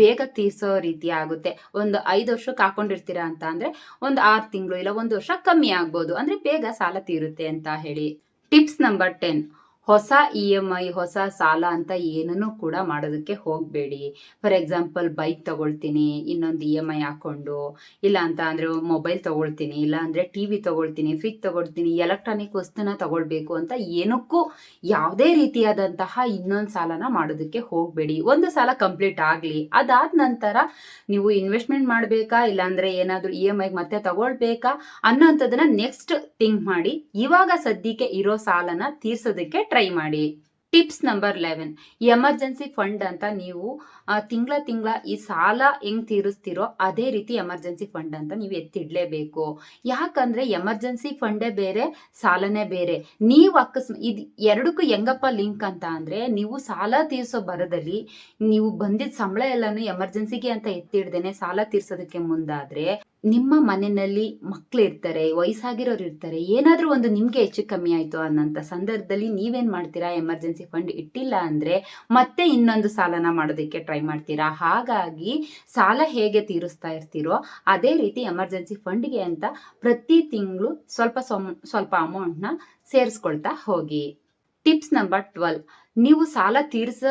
ಬೇಗ ತೀರ್ಸೋ ರೀತಿ ಆಗುತ್ತೆ. ಒಂದು ಐದು ವರ್ಷಕ್ಕೆ ಹಾಕೊಂಡಿರ್ತೀರಾ ಅಂತ ಅಂದ್ರೆ, ಒಂದು ಆರು ತಿಂಗಳು ಇಲ್ಲ, ಒಂದು ವರ್ಷ ಕಮ್ಮಿ ಆಗ್ಬೋದು. ಅಂದ್ರೆ ಬೇಗ ಸಾಲ ತೀರುತ್ತೆ ಅಂತ ಹೇಳಿ. Tips number ten. ಹೊಸ ಇ ಎಂ ಐ ಹೊಸ ಸಾಲ ಅಂತ ಏನನ್ನು ಕೂಡ ಮಾಡೋದಕ್ಕೆ ಹೋಗಬೇಡಿ. ಫಾರ್ ಎಕ್ಸಾಂಪಲ್ ಬೈಕ್ ತಗೊಳ್ತೀನಿ, ಇನ್ನೊಂದು ಇ ಎಂ ಐ ಹಾಕೊಂಡು, ಇಲ್ಲ ಅಂತ ಅಂದ್ರೆ ಮೊಬೈಲ್ ತಗೊಳ್ತೀನಿ, ಇಲ್ಲ ಅಂದ್ರೆ ಟಿ ವಿ ತಗೊಳ್ತೀನಿ ಫ್ರಿಜ್ ತಗೊಳ್ತೀನಿ ಎಲೆಕ್ಟ್ರಾನಿಕ್ ವಸ್ತುನ ತಗೊಳ್ಬೇಕು ಅಂತ ಏನಕ್ಕೂ ಯಾವುದೇ ರೀತಿಯಾದಂತಹ ಇನ್ನೊಂದು ಸಾಲನ ಮಾಡೋದಕ್ಕೆ ಹೋಗಬೇಡಿ. ಒಂದು ಸಾಲ ಕಂಪ್ಲೀಟ್ ಆಗಲಿ, ಅದಾದ ನಂತರ ನೀವು ಇನ್ವೆಸ್ಟ್ಮೆಂಟ್ ಮಾಡಬೇಕಾ ಇಲ್ಲಾಂದ್ರೆ ಏನಾದರೂ ಇ ಎಂ ಐಗೆ ಮತ್ತೆ ತಗೊಳ್ಬೇಕಾ ಅನ್ನೋಂಥದ್ದನ್ನ ನೆಕ್ಸ್ಟ್ ಥಿಂಕ್ ಮಾಡಿ. ಇವಾಗ ಸದ್ಯಕ್ಕೆ ಇರೋ ಸಾಲನ ತೀರ್ಸೋದಕ್ಕೆ ಟ್ರೈ ಮಾಡಿ. Tips number eleven emergency fund ಅಂತ ನೀವು ತಿಂಗಳ ತಿಂಗಳ ಈ ಸಾಲ ಹೆಂಗ್ ತೀರಿಸ್ತಿರೋ ಅದೇ ರೀತಿ ಎಮರ್ಜೆನ್ಸಿ ಫಂಡ್ ಅಂತ ನೀವು ಎತ್ತಿಡ್ಲೇಬೇಕು. ಯಾಕಂದ್ರೆ ಎಮರ್ಜೆನ್ಸಿ ಫಂಡೇ ಬೇರೆ, ಸಾಲನೇ ಬೇರೆ. ನೀವು ಅಕಸ್ಮ, ಇದು ಎರಡಕ್ಕೂ ಹೆಂಗಪ್ಪ ಲಿಂಕ್ ಅಂತ ಅಂದ್ರೆ ನೀವು ಸಾಲ ತೀರಿಸೋ ಬರದಲ್ಲಿ ನೀವು ಬಂದಿದ್ದ ಸಂಬಳ ಎಲ್ಲಾನು ಎಮರ್ಜೆನ್ಸಿಗೆ ಅಂತ ಎತ್ತಿಡ್ದೇನೆ ಸಾಲ ತೀರ್ಸೋದಕ್ಕೆ ಮುಂದಾದ್ರೆ ನಿಮ್ಮ ಮನೆಯಲ್ಲಿ ಮಕ್ಳು ಇರ್ತಾರೆ ವಯಸ್ಸಾಗಿರೋರು ಇರ್ತಾರೆ, ಏನಾದರೂ ಒಂದು ನಿಮ್ಗೆ ಹೆಚ್ಚು ಕಮ್ಮಿ ಆಯ್ತು ಅನ್ನೋಂಥ ಸಂದರ್ಭದಲ್ಲಿ ನೀವೇನ್ ಮಾಡ್ತೀರಾ? ಎಮರ್ಜೆನ್ಸಿ ಫಂಡ್ ಇಟ್ಟಿಲ್ಲ ಅಂದ್ರೆ ಮತ್ತೆ ಇನ್ನೊಂದು ಸಾಲನ ಮಾಡೋದಕ್ಕೆ ಟ್ರೈ ಮಾಡ್ತೀರಾ? ಹಾಗಾಗಿ ಸಾಲ ಹೇಗೆ ತೀರಿಸ್ತಾ ಇರ್ತೀರೋ ಅದೇ ರೀತಿ ಎಮರ್ಜೆನ್ಸಿ ಫಂಡ್ಗೆ ಅಂತ ಪ್ರತಿ ತಿಂಗಳು ಸ್ವಲ್ಪ ಸ್ವಲ್ಪ ಅಮೌಂಟ್ನ ಸೇರಿಸ್ಕೊಳ್ತಾ ಹೋಗಿ. ಟಿಪ್ಸ್ ನಂಬರ್ ಟ್ವೆಲ್ ನೀವು ಸಾಲ ತೀರ್ಸ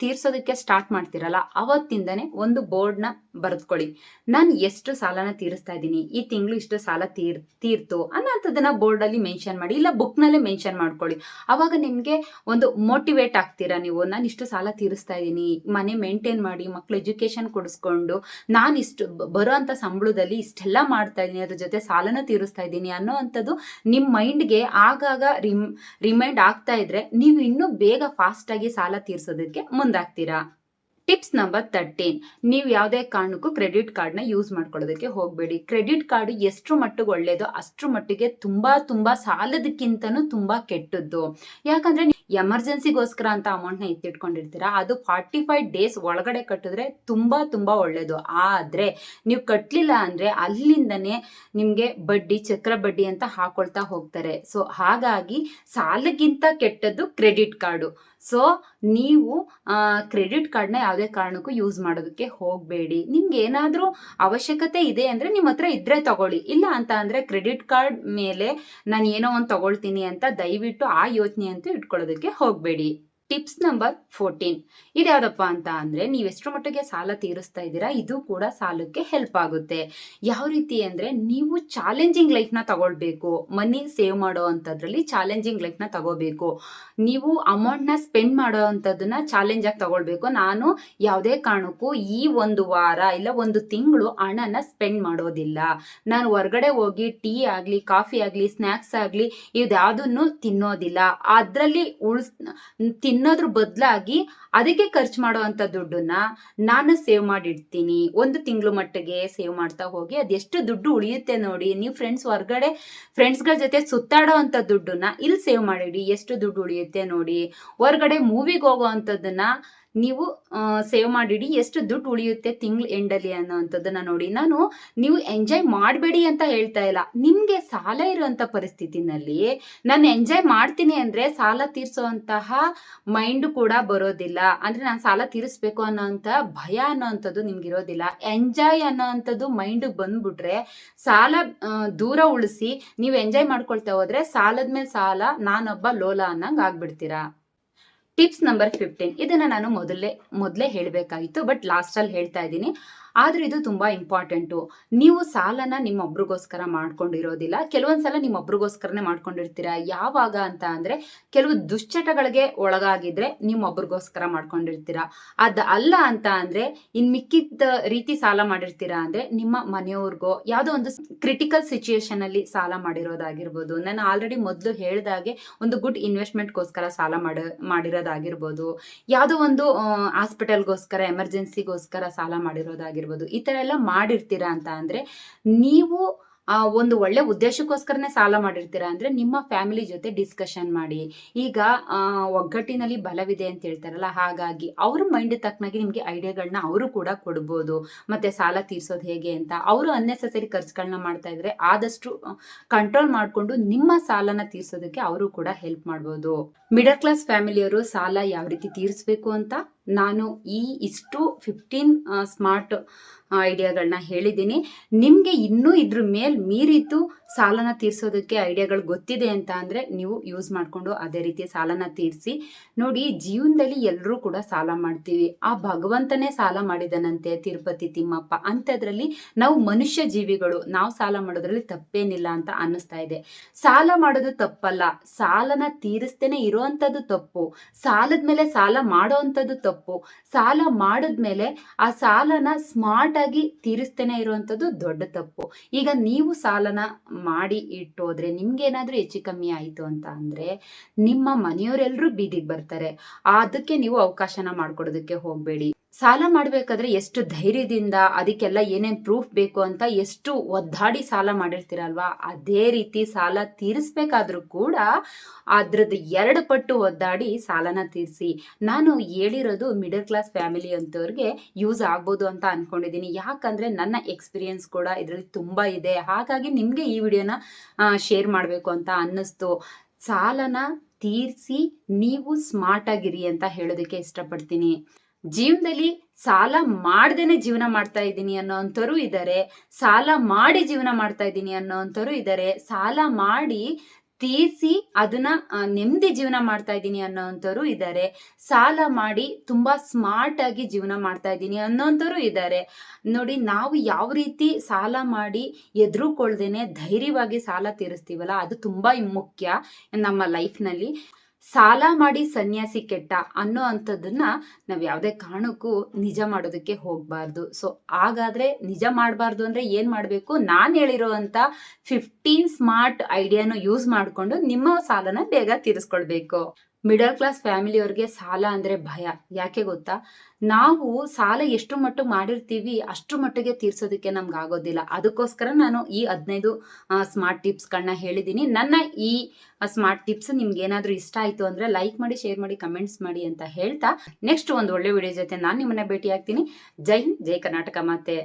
ತೀರ್ಸೋದಕ್ಕೆ ಸ್ಟಾರ್ಟ್ ಮಾಡ್ತೀರಲ್ಲ, ಅವತ್ತಿಂದನೇ ಒಂದು ಬೋರ್ಡ್ನ ಬರೆದ್ಕೊಳ್ಳಿ. ನಾನು ಎಷ್ಟು ಸಾಲನ ತೀರಿಸ್ತಾ ಇದ್ದೀನಿ? ಈ ತಿಂಗಳು ಇಷ್ಟು ಸಾಲ ತೀರ್, ತೀರ್ತು ಅನ್ನೋಂಥದ್ದನ್ನ ಬೋರ್ಡಲ್ಲಿ ಮೆನ್ಷನ್ ಮಾಡಿ, ಇಲ್ಲ ಬುಕ್ನಲ್ಲೇ ಮೆನ್ಷನ್ ಮಾಡ್ಕೊಳ್ಳಿ. ಅವಾಗ ನಿಮಗೆ ಒಂದು ಮೋಟಿವೇಟ್ ಆಗ್ತೀರಾ ನೀವು? ನಾನು ಇಷ್ಟು ಸಾಲ ತೀರಿಸ್ತಾ ಇದ್ದೀನಿ, ಮನೆ ಮೇಂಟೈನ್ ಮಾಡಿ, ಮಕ್ಳು ಎಜುಕೇಶನ್ ಕೊಡಿಸ್ಕೊಂಡು, ನಾನು ಇಷ್ಟು ಬರೋ ಅಂಥ ಸಂಬಳದಲ್ಲಿ ಇಷ್ಟೆಲ್ಲ ಮಾಡ್ತಾ ಇದ್ದೀನಿ, ಅದ್ರ ಜೊತೆ ಸಾಲನ ತೀರಿಸ್ತಾ ಇದ್ದೀನಿ ಅನ್ನೋ ಅಂಥದ್ದು ನಿಮ್ಮ ಮೈಂಡ್ಗೆ ಆಗಾಗ ರಿಮ್ ರಿಮೈಂಡ್ ಆಗ್ತಾ ಇದ್ರೆ ನೀವು ಇನ್ನೂ ಬೇಗ ಫಾಸ್ಟ್ ಆಗಿ ಸಾಲ ತೀರ್ಸೋದಕ್ಕೆ ಮುಂದಾಗ್ತೀರಾ? ಟಿಪ್ಸ್ ನಂಬರ್ ತರ್ಟೀನ್ ನೀವು ಯಾವುದೇ ಕಾರಣಕ್ಕೂ ಕ್ರೆಡಿಟ್ ಕಾರ್ಡ್ನ ಯೂಸ್ ಮಾಡ್ಕೊಳ್ಳೋದಕ್ಕೆ ಹೋಗಬೇಡಿ. ಕ್ರೆಡಿಟ್ ಕಾರ್ಡ್ ಎಷ್ಟು ಮಟ್ಟಿಗೆ ಒಳ್ಳೇದೋ ಅಷ್ಟು ಮಟ್ಟಿಗೆ ತುಂಬಾ ತುಂಬಾ ಸಾಲದಕ್ಕಿಂತನೂ ತುಂಬಾ ಕೆಟ್ಟದ್ದು. ಯಾಕಂದ್ರೆ ಎಮರ್ಜೆನ್ಸಿಗೋಸ್ಕರ ಅಂತ ಅಮೌಂಟ್ನ ಎತ್ತಿಟ್ಕೊಂಡಿರ್ತೀರಾ? ಅದು ಫಾರ್ಟಿ ಫೈವ್ ಡೇಸ್ ಒಳಗಡೆ ಕಟ್ಟಿದ್ರೆ ತುಂಬಾ ತುಂಬಾ ಒಳ್ಳೇದು. ಆದ್ರೆ ನೀವು ಕಟ್ಟಲಿಲ್ಲ ಅಂದ್ರೆ ಅಲ್ಲಿಂದನೇ ನಿಮಗೆ ಬಡ್ಡಿ, ಚಕ್ರ ಬಡ್ಡಿ ಅಂತ ಹಾಕೊಳ್ತಾ ಹೋಗ್ತಾರೆ. ಸೊ ಹಾಗಾಗಿ ಸಾಲಕ್ಕಿಂತ ಕೆಟ್ಟದ್ದು ಕ್ರೆಡಿಟ್ ಕಾರ್ಡು. ಸೊ ನೀವು ಕ್ರೆಡಿಟ್ ಕಾರ್ಡ್ನ ಯಾವುದೇ ಕಾರಣಕ್ಕೂ ಯೂಸ್ ಮಾಡೋದಕ್ಕೆ ಹೋಗಬೇಡಿ. ನಿಮ್ಗೆ ಏನಾದರೂ ಅವಶ್ಯಕತೆ ಇದೆ ಅಂದರೆ ನಿಮ್ಮ ಹತ್ರ ಇದ್ರೆ ತಗೊಳ್ಳಿ. ಇಲ್ಲ ಅಂತ ಅಂದರೆ ಕ್ರೆಡಿಟ್ ಕಾರ್ಡ್ ಮೇಲೆ ನಾನು ಏನೋ ಒಂದು ತಗೊಳ್ತೀನಿ ಅಂತ ದಯವಿಟ್ಟು ಆ ಯೋಚನೆ ಅಂತೂ ಇಟ್ಕೊಳ್ಳೋದಕ್ಕೆ ಹೋಗಬೇಡಿ. ಟಿಪ್ಸ್ ನಂಬರ್ ಫೋರ್ಟೀನ್ ಇದ್ಯಾವುದಪ್ಪ ಅಂತ ಅಂದ್ರೆ ನೀವು ಎಷ್ಟರ ಮಟ್ಟಿಗೆ ಸಾಲ ತೀರಿಸ್ತಾ ಇದ್ದೀರಾ, ಇದು ಕೂಡ ಸಾಲಕ್ಕೆ ಹೆಲ್ಪ್ ಆಗುತ್ತೆ. ಯಾವ ರೀತಿ ಅಂದ್ರೆ ನೀವು ಚಾಲೆಂಜಿಂಗ್ ಲೈಫ್ನ ತಗೊಳ್ಬೇಕು. ಮನಿ ಸೇವ್ ಮಾಡೋ ಅಂತದ್ರಲ್ಲಿ ಚಾಲೆಂಜಿಂಗ್ ಲೈಫ್ನ ತಗೋಬೇಕು. ನೀವು ಅಮೌಂಟ್ನ ಸ್ಪೆಂಡ್ ಮಾಡೋ ಅಂಥದ್ದನ್ನ ಚಾಲೆಂಜ್ ಆಗಿ ತಗೊಳ್ಬೇಕು. ನಾನು ಯಾವುದೇ ಕಾರಣಕ್ಕೂ ಈ ಒಂದು ವಾರ ಇಲ್ಲ ಒಂದು ತಿಂಗಳು ಹಣನ ಸ್ಪೆಂಡ್ ಮಾಡೋದಿಲ್ಲ. ನಾನು ಹೊರಗಡೆ ಹೋಗಿ ಟೀ ಆಗಲಿ, ಕಾಫಿ ಆಗಲಿ ಸ್ನಾಕ್ಸ್ ಆಗಲಿ ಇದ್ಯಾವುದನ್ನು ತಿನ್ನೋದಿಲ್ಲ. ಅದರಲ್ಲಿ ಉಳಿಸ್ ತಿನ್ನೋದ್ರ ಬದಲಾಗಿ ಅದಕ್ಕೆ ಖರ್ಚು ಮಾಡೋ ದುಡ್ಡನ್ನ ನಾನು ಸೇವ್ ಮಾಡಿಡ್ತೀನಿ. ಒಂದು ತಿಂಗಳು ಮಟ್ಟಿಗೆ ಸೇವ್ ಮಾಡ್ತಾ ಹೋಗಿ ಅದೆಷ್ಟು ದುಡ್ಡು ಉಳಿಯುತ್ತೆ ನೋಡಿ, ನೀವು ಫ್ರೆಂಡ್ಸ್ ಹೊರಗಡೆ ಫ್ರೆಂಡ್ಸ್ಗಳ ಜೊತೆ ಸುತ್ತಾಡೋ ಅಂತ ದುಡ್ಡನ್ನ ಇಲ್ಲಿ ಸೇವ್ ಮಾಡಿಡಿ, ಎಷ್ಟು ದುಡ್ಡು ಉಳಿಯುತ್ತೆ ನೋಡಿ. ಹೊರಗಡೆ ಮೂವಿಗೆ ಹೋಗೋ ಅಂಥದ್ದನ್ನ ನೀವು ಸೇವ್ ಮಾಡಿಡಿ, ಎಷ್ಟು ದುಡ್ಡು ಉಳಿಯುತ್ತೆ ತಿಂಗ್ಳು ಎಂಡಲ್ಲಿ ಅನ್ನೋವಂಥದ್ದನ್ನ ನೋಡಿ. ನಾನು, ನೀವು ಎಂಜಾಯ್ ಮಾಡಬೇಡಿ ಅಂತ ಹೇಳ್ತಾ ಇಲ್ಲ. ನಿಮ್ಗೆ ಸಾಲ ಇರುವಂತ ಪರಿಸ್ಥಿತಿನಲ್ಲಿ ನಾನು ಎಂಜಾಯ್ ಮಾಡ್ತೀನಿ ಅಂದ್ರೆ ಸಾಲ ತೀರ್ಸೋಂತಹ ಮೈಂಡ್ ಕೂಡ ಬರೋದಿಲ್ಲ. ಅಂದ್ರೆ ನಾನು ಸಾಲ ತೀರಿಸ್ಬೇಕು ಅನ್ನೋಂಥ ಭಯ ಅನ್ನೋವಂಥದ್ದು ನಿಮ್ಗೆ ಇರೋದಿಲ್ಲ ಎಂಜಾಯ್ ಅನ್ನೋವಂಥದ್ದು ಮೈಂಡ್ ಬಂದ್ಬಿಟ್ರೆ ಸಾಲ ದೂರ ಉಳಿಸಿ ನೀವು ಎಂಜಾಯ್ ಮಾಡ್ಕೊಳ್ತಾ ಹೋದ್ರೆ ಸಾಲದ ಮೇಲೆ ಸಾಲ ನಾನೊಬ್ಬ ಲೋಲ ಅನ್ನಂಗ್ ಆಗ್ಬಿಡ್ತೀರಾ? ಟಿಪ್ಸ್ ನಂಬರ್ ಫಿಫ್ಟೀನ್ ಇದನ್ನ ನಾನು ಮೊದಲೇ ಮೊದಲೇ ಹೇಳಬೇಕಾಗಿತ್ತು ಬಟ್ ಲಾಸ್ಟಲ್ಲಿ ಹೇಳ್ತಾ ಇದ್ದೀನಿ. ಆದ್ರೆ ಇದು ತುಂಬಾ ಇಂಪಾರ್ಟೆಂಟು. ನೀವು ಸಾಲನ ನಿಮ್ಮೊಬ್ರಿಗೋಸ್ಕರ ಮಾಡ್ಕೊಂಡಿರೋದಿಲ್ಲ. ಕೆಲವೊಂದ್ಸಲ ನಿಮ್ಮೊಬ್ರಿಗೋಸ್ಕರನೇ ಮಾಡ್ಕೊಂಡಿರ್ತೀರಾ? ಯಾವಾಗ ಅಂತ ಅಂದ್ರೆ ಕೆಲವು ದುಶ್ಚಟಗಳಿಗೆ ಒಳಗಾಗಿದ್ರೆ ನಿಮ್ಮೊಬ್ರಿಗೋಸ್ಕರ ಮಾಡ್ಕೊಂಡಿರ್ತೀರಾ? ಅದ ಅಲ್ಲ ಅಂತ ಅಂದ್ರೆ ಇನ್ ಮಿಕ್ಕಿದ ರೀತಿ ಸಾಲ ಮಾಡಿರ್ತೀರಾ ಅಂದ್ರೆ ನಿಮ್ಮ ಮನೆಯವ್ರಿಗೋ ಯಾವುದೋ ಒಂದು ಕ್ರಿಟಿಕಲ್ ಸಿಚುಯೇಷನ್ ಅಲ್ಲಿ ಸಾಲ ಮಾಡಿರೋದಾಗಿರ್ಬೋದು. ನಾನು ಆಲ್ರೆಡಿ ಮೊದಲು ಹೇಳಿದಾಗೆ ಒಂದು ಗುಡ್ ಇನ್ವೆಸ್ಟ್ಮೆಂಟ್ಗೋಸ್ಕರ ಸಾಲ ಮಾಡ, ಮಾಡಿರೋದಾಗಿರ್ಬೋದು. ಯಾವುದೋ ಒಂದು ಹಾಸ್ಪಿಟಲ್ಗೋಸ್ಕರ ಎಮರ್ಜೆನ್ಸಿಗೋಸ್ಕರ ಸಾಲ ಮಾಡಿರೋದಾಗಿರ್ಬೋದು. ಈ ಥರ ಎಲ್ಲ ಮಾಡಿರ್ತೀರಾ ಅಂತ ಅಂದರೆ, ನೀವು, ಆ, ಒಂದು ಒಳ್ಳೆ ಉದ್ದೇಶಕ್ಕೋಸ್ಕರನೇ ಸಾಲ ಮಾಡಿರ್ತೀರಾ ಅಂದ್ರೆ, ನಿಮ್ಮ ಫ್ಯಾಮಿಲಿ ಜೊತೆ ಡಿಸ್ಕಷನ್ ಮಾಡಿ. ಈಗ ಒಗ್ಗಟ್ಟಿನಲ್ಲಿ ಬಲವಿದೆ ಅಂತ ಹೇಳ್ತಾರಲ್ಲ, ಹಾಗಾಗಿ ಅವ್ರ ಮೈಂಡ್ ತಕ್ಕನಾಗಿ ನಿಮಗೆ ಐಡಿಯಾಗಳನ್ನ ಅವರು ಕೂಡ ಕೊಡ್ಬೋದು. ಮತ್ತೆ ಸಾಲ ತೀರ್ಸೋದು ಹೇಗೆ ಅಂತ ಅವರು ಅನ್ನೆಸೆಸರಿ ಖರ್ಚುಗಳನ್ನ ಮಾಡ್ತಾ ಇದ್ರೆ ಆದಷ್ಟು ಕಂಟ್ರೋಲ್ ಮಾಡಿಕೊಂಡು ನಿಮ್ಮ ಸಾಲನ ತೀರ್ಸೋದಕ್ಕೆ ಅವರು ಕೂಡ ಹೆಲ್ಪ್ ಮಾಡ್ಬೋದು. ಮಿಡಲ್ ಕ್ಲಾಸ್ ಫ್ಯಾಮಿಲಿಯವರು ಸಾಲ ಯಾವ ರೀತಿ ತೀರಿಸ್ಬೇಕು ಅಂತ? ನಾನು ಈ ಇಷ್ಟು ಫಿಫ್ಟೀನ್ ಸ್ಮಾರ್ಟ್ ಐಡಿಯಾಗಳನ್ನ ಹೇಳಿದ್ದೀನಿ. ನಿಮಗೆ ಇನ್ನೂ ಇದ್ರ ಮೇಲೆ ಮೀರಿತು ಸಾಲನ ತೀರ್ಸೋದಕ್ಕೆ ಐಡಿಯಾಗಳು ಗೊತ್ತಿದೆ ಅಂತ ಅಂದರೆ ನೀವು ಯೂಸ್ ಮಾಡಿಕೊಂಡು ಅದೇ ರೀತಿ ಸಾಲನ ತೀರಿಸಿ. ನೋಡಿ, ಜೀವನದಲ್ಲಿ ಎಲ್ಲರೂ ಕೂಡ ಸಾಲ ಮಾಡ್ತೀವಿ. ಆ ಭಗವಂತನೇ ಸಾಲ ಮಾಡಿದನಂತೆ ತಿರುಪತಿ ತಿಮ್ಮಪ್ಪ. ಅಂಥದ್ರಲ್ಲಿ ನಾವು ಮನುಷ್ಯ ಜೀವಿಗಳು, ನಾವು ಸಾಲ ಮಾಡೋದ್ರಲ್ಲಿ ತಪ್ಪೇನಿಲ್ಲ ಅಂತ ಅನ್ನಿಸ್ತಾ ಇದೆ. ಸಾಲ ಮಾಡೋದು ತಪ್ಪಲ್ಲ. ಸಾಲನ ತೀರಿಸ್ತೇನೆ ಇರೋವಂಥದ್ದು ತಪ್ಪು. ಸಾಲದ ಮೇಲೆ ಸಾಲ ಮಾಡೋವಂಥದ್ದು ತಪ್ಪು ಸಾಲ ಮಾಡಿದ್ಮೇಲೆ ಆ ಸಾಲನ ಸ್ಮಾರ್ಟ್ ಆಗಿ ತೀರಿಸ್ತೇನೆ ಇರುವಂಥದ್ದು ದೊಡ್ಡ ತಪ್ಪು. ಈಗ ನೀವು ಸಾಲನ ಮಾಡಿ ಇಟ್ಟೋದ್ರೆ ನಿಮ್ಗೆ ಏನಾದ್ರೂ ಹೆಚ್ಚು ಕಮ್ಮಿ ಆಯಿತು ಅಂತ ಅಂದ್ರೆ ನಿಮ್ಮ ಮನೆಯವರೆಲ್ಲರೂ ಬೀದಿಗೆ ಬರ್ತಾರೆ. ಅದಕ್ಕೆ ನೀವು ಅವಕಾಶನ ಮಾಡ್ಕೊಡೋದಕ್ಕೆ ಹೋಗಬೇಡಿ. ಸಾಲ ಮಾಡಬೇಕಾದ್ರೆ ಎಷ್ಟು ಧೈರ್ಯದಿಂದ ಅದಕ್ಕೆಲ್ಲ ಏನೇನು ಪ್ರೂಫ್ ಬೇಕು ಅಂತ ಎಷ್ಟು ಒದ್ದಾಡಿ ಸಾಲ ಮಾಡಿರ್ತೀರಲ್ವಾ? ಅದೇ ರೀತಿ ಸಾಲ ತೀರಿಸ್ಬೇಕಾದ್ರೂ ಕೂಡ ಅದ್ರದ್ದು ಎರಡು ಪಟ್ಟು ಒದ್ದಾಡಿ ಸಾಲನ ತೀರಿಸಿ. ನಾನು ಹೇಳಿರೋದು ಮಿಡಲ್ ಕ್ಲಾಸ್ ಫ್ಯಾಮಿಲಿ ಅಂತವ್ರಿಗೆ ಯೂಸ್ ಆಗ್ಬೋದು ಅಂತ ಅನ್ಕೊಂಡಿದ್ದೀನಿ. ಯಾಕಂದ್ರೆ ನನ್ನ ಎಕ್ಸ್ಪೀರಿಯನ್ಸ್ ಕೂಡ ಇದರಲ್ಲಿ ತುಂಬಾ ಇದೆ. ಹಾಗಾಗಿ ನಿಮಗೆ ಈ ವಿಡಿಯೋನ ಶೇರ್ ಮಾಡಬೇಕು ಅಂತ ಅನ್ನಿಸ್ತು. ಸಾಲನ ತೀರಿಸಿ ನೀವು ಸ್ಮಾರ್ಟ್ ಆಗಿರಿ ಅಂತ ಹೇಳೋದಕ್ಕೆ ಇಷ್ಟಪಡ್ತೀನಿ. ಜೀವನದಲ್ಲಿ ಸಾಲ ಮಾಡ್ದೇನೆ ಜೀವನ ಮಾಡ್ತಾ ಇದ್ದೀನಿ ಅನ್ನೋವಂಥವರು ಇದ್ದಾರೆ ಸಾಲ ಮಾಡಿ ಜೀವನ ಮಾಡ್ತಾ ಇದ್ದೀನಿ ಅನ್ನೋಂಥವ್ರು ಇದ್ದಾರೆ ಸಾಲ ಮಾಡಿ ತೀರಿಸಿ ಅದನ್ನ ನೆಮ್ಮದಿ ಜೀವನ ಮಾಡ್ತಾ ಇದ್ದೀನಿ ಅನ್ನೋಂಥವ್ರು ಇದ್ದಾರೆ ಸಾಲ ಮಾಡಿ ತುಂಬಾ ಸ್ಮಾರ್ಟ್ ಆಗಿ ಜೀವನ ಮಾಡ್ತಾ ಇದ್ದೀನಿ ಅನ್ನೋಂಥವ್ರು ಇದ್ದಾರೆ ನೋಡಿ, ನಾವು ಯಾವ ರೀತಿ ಸಾಲ ಮಾಡಿ ಎದುರುಕೊಳ್ದೇನೆ ಧೈರ್ಯವಾಗಿ ಸಾಲ ತೀರಿಸ್ತೀವಲ್ಲ, ಅದು ತುಂಬಾ ಮುಖ್ಯ ನಮ್ಮ ಲೈಫ್ನಲ್ಲಿ ಸಾಲ ಮಾಡಿ ಸನ್ಯಾಸಿ ಕೆಟ್ಟ ಅನ್ನೋ ಅಂಥದ್ದನ್ನ ನಾವು ಯಾವುದೇ ಕಾರಣಕ್ಕೂ ನಿಜ ಮಾಡೋದಕ್ಕೆ ಹೋಗಬಾರ್ದು. ಸೊ ಹಾಗಾದ್ರೆ ನಿಜ ಮಾಡಬಾರ್ದು ಅಂದ್ರೆ ಏನ್ ಮಾಡಬೇಕು? ನಾನು ಹೇಳಿರೋ ಅಂತ ಫಿಫ್ಟೀನ್ ಸ್ಮಾರ್ಟ್ ಐಡಿಯಾನು ಯೂಸ್ ಮಾಡಿಕೊಂಡು ನಿಮ್ಮ ಸಾಲನ ಬೇಗ ತೀರಿಸ್ಕೊಳ್ಬೇಕು. ಮಿಡಲ್ ಕ್ಲಾಸ್ ಫ್ಯಾಮಿಲಿಯವ್ರಿಗೆ ಸಾಲ ಅಂದ್ರೆ ಭಯ. ಯಾಕೆ ಗೊತ್ತಾ? ನಾವು ಸಾಲ ಎಷ್ಟು ಮಟ್ಟಿಗೆ ಮಾಡಿರ್ತೀವಿ ಅಷ್ಟು ಮಟ್ಟಿಗೆ ತೀರ್ಸೋದಕ್ಕೆ ನಮ್ಗೆ ಆಗೋದಿಲ್ಲ. ಅದಕ್ಕೋಸ್ಕರ ನಾನು ಈ ಹದಿನೈದು ಸ್ಮಾರ್ಟ್ ಟಿಪ್ಸ್ಗಳನ್ನ ಹೇಳಿದ್ದೀನಿ ನನ್ನ ಈ ಸ್ಮಾರ್ಟ್ ಟಿಪ್ಸ್ ನಿಮ್ಗೆ ಏನಾದರೂ ಇಷ್ಟ ಆಯಿತು ಅಂದರೆ ಲೈಕ್ ಮಾಡಿ ಶೇರ್ ಮಾಡಿ ಕಮೆಂಟ್ಸ್ ಮಾಡಿ ಅಂತ ಹೇಳ್ತಾ ನೆಕ್ಸ್ಟ್ ಒಂದು ಒಳ್ಳೆ ವಿಡಿಯೋ ಜೊತೆ ನಾನು ನಿಮ್ಮನ್ನ ಭೇಟಿ ಆಗ್ತೀನಿ ಜೈ ಹಿಂದ್, ಜೈ ಕರ್ನಾಟಕ ಮಾತೆ.